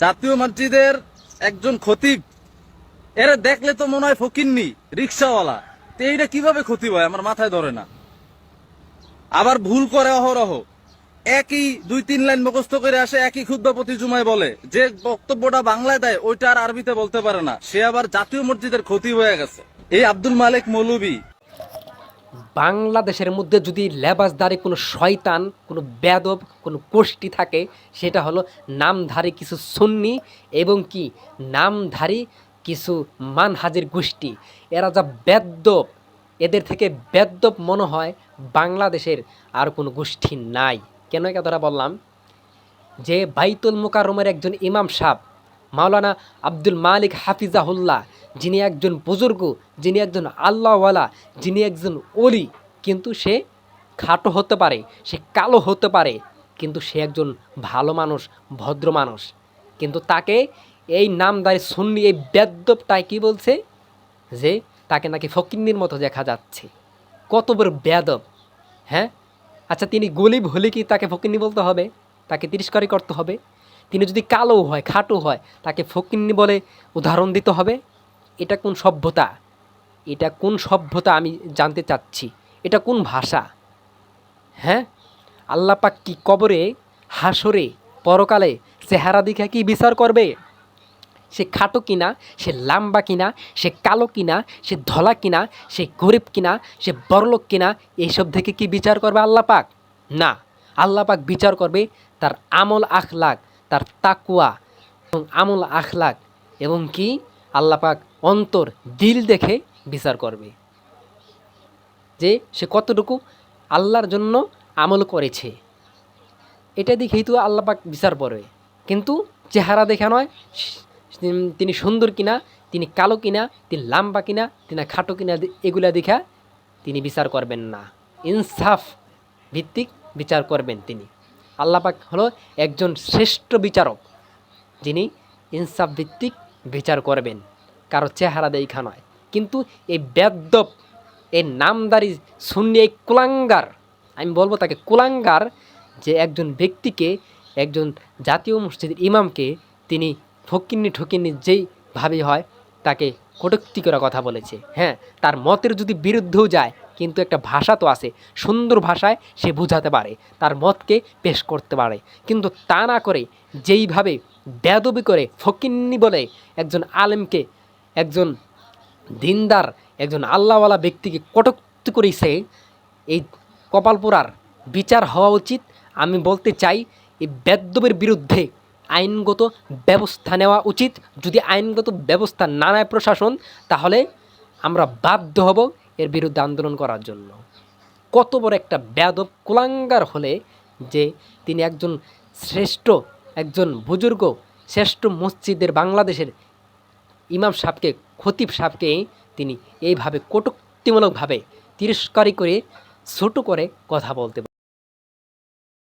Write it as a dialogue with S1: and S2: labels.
S1: জাতীয় মসজিদের একজন খতিব। এরা দেখলে তো মনে হয় ফকিন্নি, রিক্সাওয়ালা। তো এইটা কীভাবে ক্ষতি হয়? আমার মাথায় ধরে না। আবার ভুল করে অহরহ। একই দুই তিন লাইন মুখস্থ করে আসে, একই ক্ষুদ্র প্রতি জুমায় বলে। যে বক্তব্যটা বাংলায় দেয়, ওইটা আর আরবিতে বলতে পারে না। সে আবার জাতীয় মসজিদের ক্ষতি হয়ে গেছে। এই আব্দুল মালিক মৌলবী
S2: বাংলাদেশের মধ্যে যদি লেবাসদারি কোনো শয়তান, কোনো বেদব কোনো গোষ্ঠী থাকে, সেটা হলো নামধারী কিছু সুন্নি এবং কি নামধারী কিছু মানহাজির গোষ্ঠী। এরা যা বেদ্যপ এদের থেকে বেদ্যপ মনে হয় বাংলাদেশের আর কোনো গোষ্ঠী নাই। কেন এই কথাটা বললাম? যে বাইতুল মোকাররমের একজন ইমাম সাহ মাওলানা আব্দুল মালিক হাফিজাহুল্লাহ, যিনি একজন বুজুর্গ, যিনি একজন আল্লাহওয়ালা, যিনি একজন অলি কিন্তু সে খাটো হতে পারে, সে কালো হতে পারে, কিন্তু সে একজন ভালো মানুষ, ভদ্র মানুষ। কিন্তু তাকে এই নামদারি সুন্নি, এই বেদ্যপটায় কী বলছে? যে তাকে নাকি ফকিন্নির মতো দেখা যাচ্ছে। কত বড় বেদব হ্যাঁ? আচ্ছা তিনি গলিব হলে কি তাকে ফকিন্নি বলতে হবে? তাকে তিরস্কারই করতে হবে? তিনি যদি কালো হয়, খাটো হয়, তাকে ফকিন্নি বলে উদাহরণ দিতে হবে। এটা কোন সভ্যতা? এটা কোন সভ্যতা আমি জানতে চাচ্ছি? এটা কোন ভাষা? হ্যাঁ? আল্লাপাক কি কবরে, হাসরে, পরকালে চেহারা দিকে কি বিচার করবে? সে খাটো কিনা, সে লাম্বা কিনা, সে কালো কিনা, সে ধলা কিনা, সে গরিব কিনা, সে বড়লোক কিনা, এইসব থেকে কি বিচার করবে আল্লাপাক না। আল্লাপাক বিচার করবে তার আমল আখলাক তার তাকুয়া এবং আমল আখলাক এবং কি আল্লাহ পাক অন্তর দিল দেখে বিচার করবে। যে সে কতটুকু আল্লাহর জন্য আমল করেছে। এটা দেখেই তো আল্লাপাক বিচার পড়বে কিন্তু চেহারা দেখে নয়, তিনি সুন্দর কিনা, তিনি কালো কিনা, তিনি লাম্বা কিনা, তিনি খাটো কিনা, এগুলা দেখা তিনি বিচার করবেন না। ইনসাফ ভিত্তিক বিচার করবেন তিনি। আল্লাপাক হলো একজন শ্রেষ্ঠ বিচারক, যিনি ইনসাফ ভিত্তিক বিচার করবেন, কারও চেহারা দেখা নয়। কিন্তু এই বেদ্যপ এই নামদারি শূন্য এই কুলাঙ্গার, আমি বলব তাকে কুলাঙ্গার, যে একজন ব্যক্তিকে, একজন জাতীয় মসজিদের ইমামকে তিনি ফকিন্নি ঠকিন্নি যেইভাবে হয় তাকে কটুক্তি করা কথা বলেছে। হ্যাঁ তার মতের যদি বিরুদ্ধেও যায়, কিন্তু একটা ভাষা তো আছে, সুন্দর ভাষায় সে বোঝাতে পারে, তার মতকে পেশ করতে পারে। কিন্তু তা না করে যেইভাবে বেদবি করে ফকিন্নি বলে একজন আলেমকে, একজন দিনদার, একজন আল্লাহওয়ালা ব্যক্তিকে কটুক্তি করেছে এই কপালপুরার বিচার হওয়া উচিত। আমি বলতে চাই, এই বেদবের বিরুদ্ধে আইনগত ব্যবস্থা নেওয়া উচিত। যদি আইনগত ব্যবস্থা না নেয় প্রশাসন, তাহলে আমরা বাধ্য হব এর বিরুদ্ধে আন্দোলন করার জন্য। কত বড় একটা বেদব কুলাঙ্গার হলে যে তিনি একজন শ্রেষ্ঠ, একজন বুজুর্গ, শ্রেষ্ঠ মসজিদের বাংলাদেশের ইমাম সাহেবকে, খতিব সাহেবকে তিনি এইভাবে কটুক্তিমূলকভাবে তিরস্কারি করে, ছোট করে কথা বলতে